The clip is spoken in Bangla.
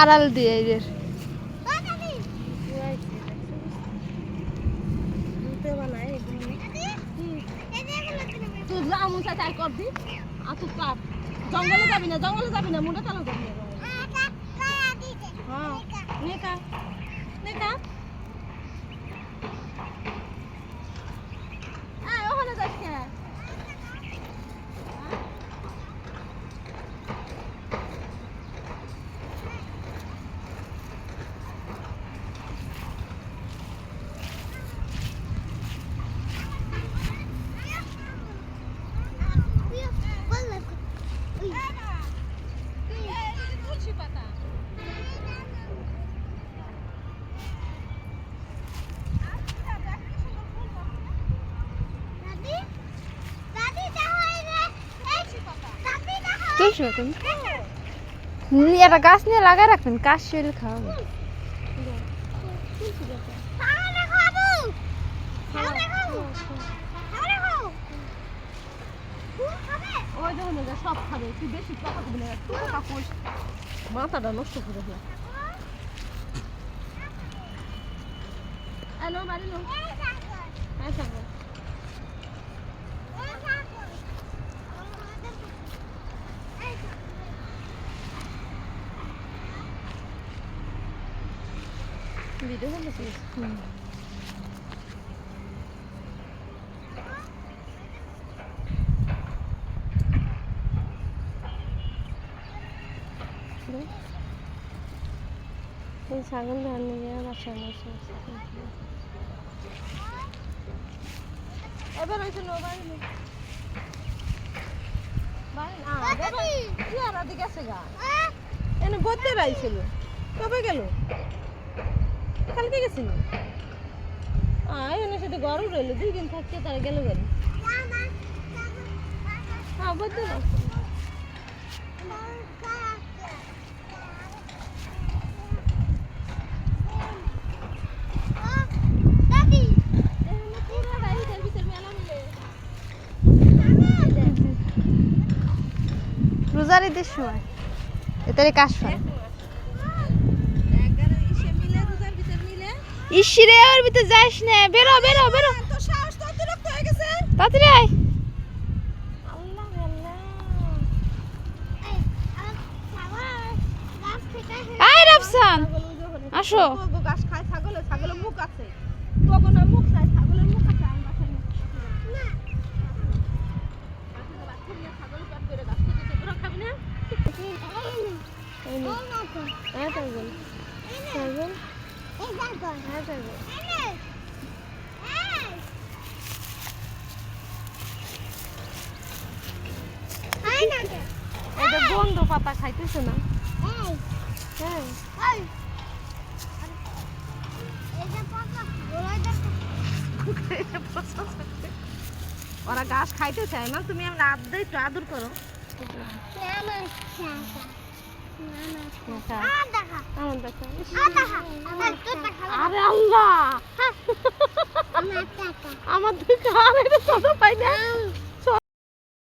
আড়াল দিয়ে এদের তুই যা চাই তাই করবি? আর তুই কাট জঙ্গলে যাবি না জঙ্গলে যাবি না মুন্ডে তালা যাবি না হ্যাঁ নে কা আয় ওখানে যাস কে তুলসী পাতা তুলসী হুম, একটা গাছ নিয়ে লাগাই রাখবেন কাশ শরীর খাওয়াবে সব খাবে বেশি কইস মাথাটা নষ্ট করে বাড়ি লো হ্যাঁ থাকো ভিডিও করতেছিস এই ছাগল ধান নিয়ে বাসা বসে এবার হয়েছে নো বাড়ি বাড়ি না দিকে আছে গা। এনে বলতে রাইছিল কবে গেল? কালকে গেছিল আয় এনে সাথে গরম রইল, দুই দিন থাকতে তারা গেল গেল বলতে রাইছিল রোজার ঈদের সময়। এটারে কাশ হয় ইসিরে ওর ভিতরে যাস না। বেরো বেরো বেরো। তাড়াতাড়ি আয়। আয় রাফসান। আসো। গাছ খায় ছাগলে ছাগলের মুখ আছে। আর মুখ চাই ছাগলের মুখ আছে ছাগল। এটা বন্ধ পাতা খাইতেছে না। হ্যাঁ ওরা ঘাস খাইতে চায় না তুমি আমরা আদে একটু আদর করো। আমার দেখা। আরে আল্লাহ! আমার দুই কান এটা তো পাই না।